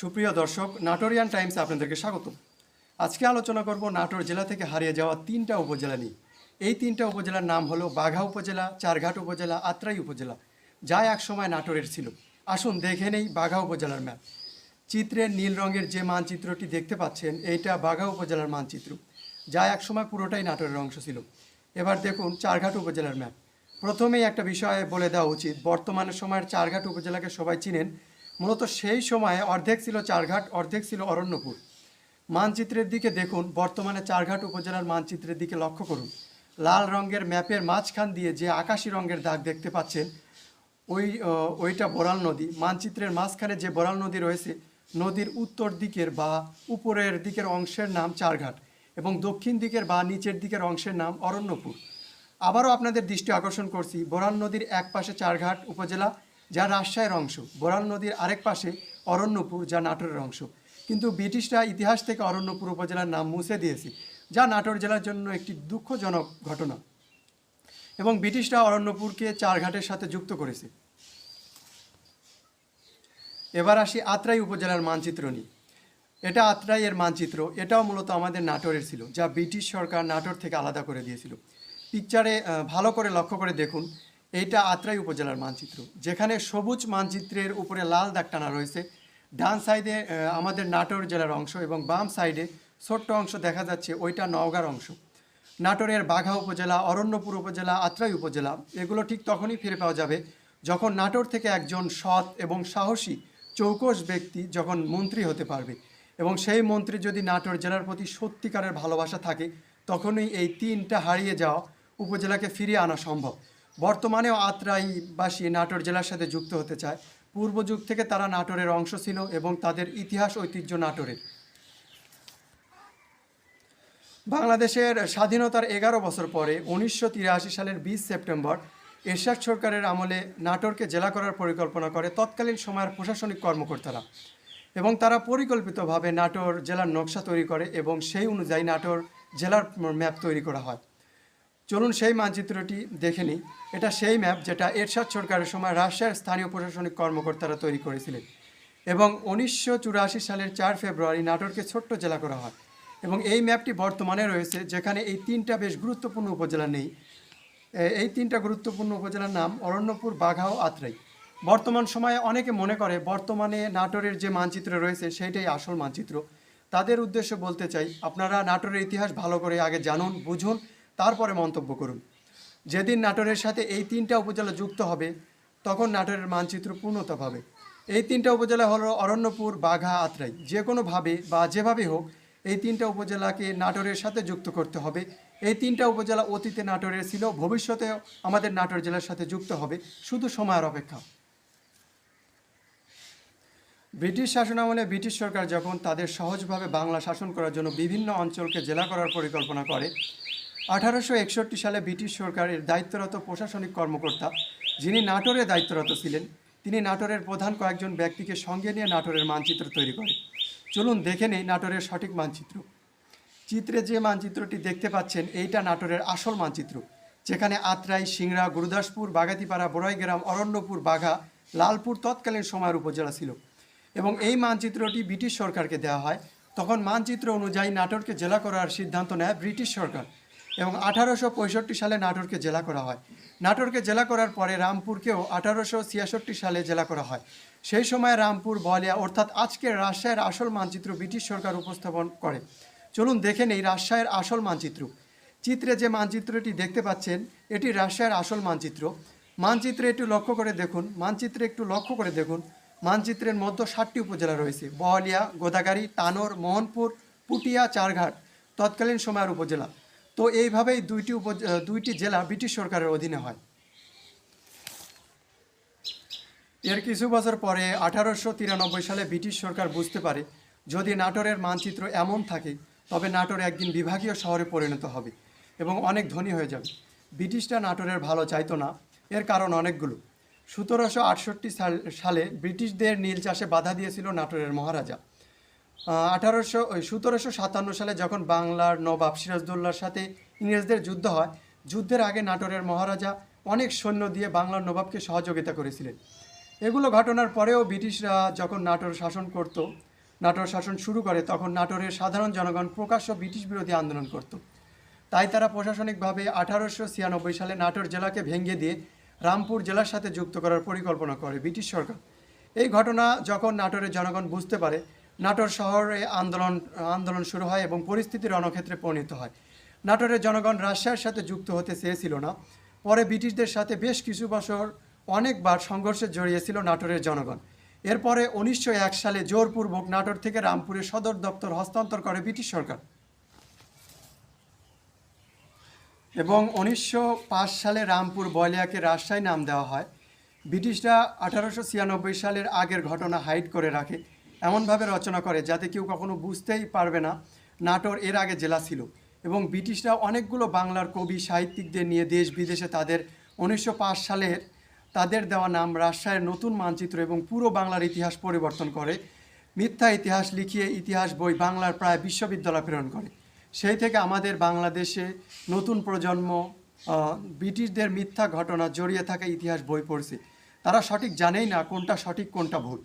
সুপ্রিয় দর্শক, নাটোরিয়ান টাইমস আপনাদেরকে স্বাগত আজকে আলোচনা করব নাটোর জেলা থেকে হারিয়ে যাওয়া তিনটা উপজেলা নিয়ে। এই তিনটা উপজেলার নাম হলো বাঘা উপজেলা, চারঘাট উপজেলা, আত্রাই উপজেলা, যা একসময় নাটোরের ছিল। আসুন দেখে নেই বাঘা উপজেলার ম্যাপ। চিত্রের নীল রঙের যে মানচিত্রটি দেখতে পাচ্ছেন, এইটা বাঘা উপজেলার মানচিত্র, যা একসময় পুরোটাই নাটোরের অংশ ছিল। এবার দেখুন চারঘাট উপজেলার ম্যাপ। প্রথমেই একটা বিষয় বলে দেওয়া উচিত, বর্তমানের সময়ের চারঘাট উপজেলাকে সবাই চিনেন মূলত সেই সময়ে অর্ধেক ছিল চারঘাট, অর্ধেক ছিল অরণ্যপুর। মানচিত্রের দিকে দেখুন, বর্তমানে চারঘাট উপজেলার মানচিত্রের দিকে লক্ষ্য করুন। লাল রঙের ম্যাপের মাঝখান দিয়ে যে আকাশি রঙের দাগ দেখতে পাচ্ছেন, ওই ওইটা বরাল নদী। মানচিত্রের মাঝখানে যে বরাল নদী রয়েছে, নদীর উত্তর দিকের বা উপরের দিকের অংশের নাম চারঘাট এবং দক্ষিণ দিকের বা নিচের দিকের অংশের নাম অরণ্যপুর। আবারও আপনাদের দৃষ্টি আকর্ষণ করছি, বরাল নদীর এক পাশে চারঘাট উপজেলা যা রাজশাহীর অংশ, বরাল নদীর আরেক পাশে অরণ্যপুর, যা নাটোরের অংশ। কিন্তু ব্রিটিশরা ইতিহাস থেকে অরণ্যপুর উপজেলার নাম মুছে দিয়েছে, যা নাটোর জেলার জন্য একটি দুঃখজনক ঘটনা। এবং ব্রিটিশরা অরণ্যপুরকে চারঘাটের সাথে যুক্ত করেছে। এবার আসি আত্রাই উপজেলার মানচিত্র নিয়ে। এটা আত্রাইয়ের মানচিত্র, এটাও মূলত আমাদের নাটোরের ছিল, যা ব্রিটিশ সরকার নাটোর থেকে আলাদা করে দিয়েছিল। পিকচারে ভালো করে লক্ষ্য করে দেখুন এইটা আত্রাই উপজেলার মানচিত্র। যেখানে সবুজ মানচিত্রের উপরে লাল দাগ টানা রয়েছে। ডান সাইডে আমাদের নাটোর জেলার অংশ এবং বাম সাইডে ছোট্ট অংশ দেখা যাচ্ছে, ওইটা নওগাঁর অংশ। নাটোরের বাঘা উপজেলা, অরণ্যপুর উপজেলা, আত্রাই উপজেলা, এগুলো ঠিক তখনই ফিরে পাওয়া যাবে যখন নাটোর থেকে একজন সৎ এবং সাহসী, চৌকস ব্যক্তি যখন মন্ত্রী হতে পারবে। এবং সেই মন্ত্রী যদি নাটোর জেলার প্রতি সত্যিকারের ভালোবাসা থাকে, তখনই এই তিনটা হারিয়ে যাওয়া উপজেলাকে ফিরিয়ে আনা সম্ভব। বর্তমানেও আত্রাইবাসী নাটোর জেলার সাথে যুক্ত হতে চায়। পূর্ব যুগ থেকে তারা নাটোরের অংশ ছিল এবং তাদের ইতিহাস ঐতিহ্য নাটোরের। বাংলাদেশের স্বাধীনতার এগারো বছর পরে উনিশশো তিরাশি সালের বিশ সেপ্টেম্বর এরশাদ সরকারের আমলে নাটোরকে জেলা করার পরিকল্পনা করে তৎকালীন সময়ের প্রশাসনিক কর্মকর্তারা এবং তারা পরিকল্পিতভাবে নাটোর জেলার নকশা তৈরি করে এবং সেই অনুযায়ী নাটোর জেলার ম্যাপ তৈরি করা হয়। চলুন সেই মানচিত্রটি দেখে নিই। এটা সেই ম্যাপ যেটা এরশাদ সরকারের সময় রাজশাহীর স্থানীয় প্রশাসনিক কর্মকর্তারা তৈরি করেছিলেন এবং উনিশশো চুরাশি সালের চার ফেব্রুয়ারি নাটোরকে ছোট্ট জেলা করা হয় এবং এই ম্যাপটি বর্তমানে রয়েছে, যেখানে এই তিনটা বেশ গুরুত্বপূর্ণ উপজেলা নেই। এই তিনটা গুরুত্বপূর্ণ উপজেলার নাম অরণ্যপুর বাঘা ও আত্রাই। বর্তমান সময়ে অনেকে মনে করে বর্তমানে নাটোরের যে মানচিত্র রয়েছে সেইটাই আসল মানচিত্র। তাদের উদ্দেশ্য বলতে চাই, আপনারা নাটোরের ইতিহাস ভালো করে আগে জানুন, বুঝুন তারপরে মন্তব্য করুন। যেদিন নাটোরের সাথে এই তিনটা উপজেলা যুক্ত হবে, তখন নাটোরের মানচিত্র পূর্ণতা পাবে। এই তিনটা উপজেলা হলো অরণ্যপুর, বাঘা, আত্রাই। যে কোনোভাবে বা যেভাবে হোক, এই তিনটা উপজেলাকে নাটোরের সাথে যুক্ত করতে হবে। এই তিনটা উপজেলা অতীতে নাটোরের ছিল, ভবিষ্যতে আমাদের নাটোর জেলার সাথে যুক্ত হবে। শুধু সময়ের অপেক্ষা। ব্রিটিশ শাসনামলে ব্রিটিশ সরকার যখন তাদের সহজভাবে বাংলা শাসন করার জন্য বিভিন্ন অঞ্চলকে জেলা করার পরিকল্পনা করে আঠারোশো একষট্টি সালে ব্রিটিশ সরকারের দায়িত্বরত প্রশাসনিক কর্মকর্তা, যিনি নাটোরে দায়িত্বরত ছিলেন, তিনি নাটোরের প্রধান কয়েকজন ব্যক্তিকে সঙ্গে নিয়ে নাটোরের মানচিত্র তৈরি করে চলুন দেখে নেই নাটোরের সঠিক মানচিত্র। চিত্রে যে মানচিত্রটি দেখতে পাচ্ছেন, এইটা নাটোরের আসল মানচিত্র, যেখানে আত্রাই, সিংড়া, গুরুদাসপুর, বাগাতিপাড়া, বড়াইগ্রাম, অরণ্যপুর, বাঘা, লালপুর তৎকালীন সময়ের উপজেলা ছিল। এবং এই মানচিত্রটি ব্রিটিশ সরকারকে দেওয়া হয়। তখন মানচিত্র অনুযায়ী নাটোরকে জেলা করার সিদ্ধান্ত নেয় ব্রিটিশ সরকার। এবং আঠারোশো পঁয়ষট্টি সালে নাটোরকে জেলা করা হয়। নাটোরকে জেলা করার পরে রামপুরকেও আঠারোশো সালে জেলা করা হয়। সেই সময় রামপুর, বলিয়া, অর্থাৎ আজকের রাজশাহীর আসল মানচিত্র ব্রিটিশ সরকার উপস্থাপন করে। চলুন দেখে নেই রাজশাহীর আসল মানচিত্র। চিত্রে যে মানচিত্রটি দেখতে পাচ্ছেন, এটি রাজশাহীর আসল মানচিত্র। মানচিত্রে একটু লক্ষ্য করে দেখুন, মানচিত্রে একটু লক্ষ্য করে দেখুন। মানচিত্রের মধ্যে ষাটটি উপজেলা রয়েছে বহলিয়া গোদাগাড়ি তানোর, মোহনপুর, পুটিয়া, চারঘাট, তৎকালীন সময়ের উপজেলা। তো এইভাবেই দুইটি উপ দুইটি জেলা ব্রিটিশ সরকারের অধীনে হয়। এর কিছু বছর পরে আঠারোশো তিরানব্বই সালে ব্রিটিশ সরকার বুঝতে পারে, যদি নাটোরের মানচিত্র এমন থাকে, তবে নাটোর একদিন বিভাগীয় শহরে পরিণত হবে এবং অনেক ধনী হয়ে যাবে। ব্রিটিশরা নাটোরের ভালো চাইতো না, এর কারণ অনেকগুলো। সতেরোশো আটষট্টি সাল সালে ব্রিটিশদের নীল চাষে বাধা দিয়েছিল নাটোরের মহারাজা। আঠারোশো সতেরোশো সাতান্ন সালে যখন বাংলার নবাব সিরাজদৌল্লার সাথে ইংরেজদের যুদ্ধ হয়, যুদ্ধের আগে নাটোরের মহারাজা অনেক সৈন্য দিয়ে বাংলার নবাবকে সহযোগিতা করেছিলেন। এগুলো ঘটনার পরেও ব্রিটিশরা যখন নাটোর শাসন করত, নাটোর শাসন শুরু করে, তখন নাটোরের সাধারণ জনগণ প্রকাশ্য ব্রিটিশ বিরোধী আন্দোলন করত। তাই তারা প্রশাসনিকভাবে আঠারোশো ছিয়ানব্বই সালে নাটোর জেলাকে ভেঙে দিয়ে রামপুর জেলার সাথে যুক্ত করার পরিকল্পনা করে ব্রিটিশ সরকার। এই ঘটনা যখন নাটোরের জনগণ বুঝতে পারে নাটোর শহরে আন্দোলন আন্দোলন শুরু হয় এবং পরিস্থিতি রণক্ষেত্রে পরিণত হয়। নাটোরের জনগণ রাশিয়ার সাথে যুক্ত হতে চেয়েছিল না। পরে ব্রিটিশদের সাথে বেশ কিছু বছর, অনেকবার সংঘর্ষে জড়িয়েছিল নাটোরের জনগণ। এরপরে উনিশশো এক সালে জোরপূর্বক নাটোর থেকে রামপুরে সদর দপ্তর হস্তান্তর করে ব্রিটিশ সরকার। এবং উনিশশো পাঁচ সালে রামপুর বলিয়াকে রাজশাহী নাম দেওয়া হয়। ব্রিটিশরা আঠারোশো ছিয়ানব্বই সালের আগের ঘটনা হাইড করে রাখে। এমনভাবে রচনা করে যাতে কেউ কখনো বুঝতেই পারবে না নাটোর এর আগে জেলা ছিল। এবং ব্রিটিশরা অনেকগুলো বাংলার কবি, সাহিত্যিকদের নিয়ে দেশ বিদেশে তাদের উনিশশো পাঁচ সালের তাদের দেওয়া নাম রাজশাহীর নতুন মানচিত্র এবং পুরো বাংলার ইতিহাস পরিবর্তন করে, মিথ্যা ইতিহাস লিখিয়ে ইতিহাস বই বাংলার প্রায় বিশ্ববিদ্যালয় প্রেরণ করে। সেই থেকে আমাদের বাংলাদেশে নতুন প্রজন্ম ব্রিটিশদের মিথ্যা ঘটনা জড়িয়ে থাকা ইতিহাস বই পড়ছে। তারা সঠিক জানেই না কোনটা সঠিক, কোনটা ভুল।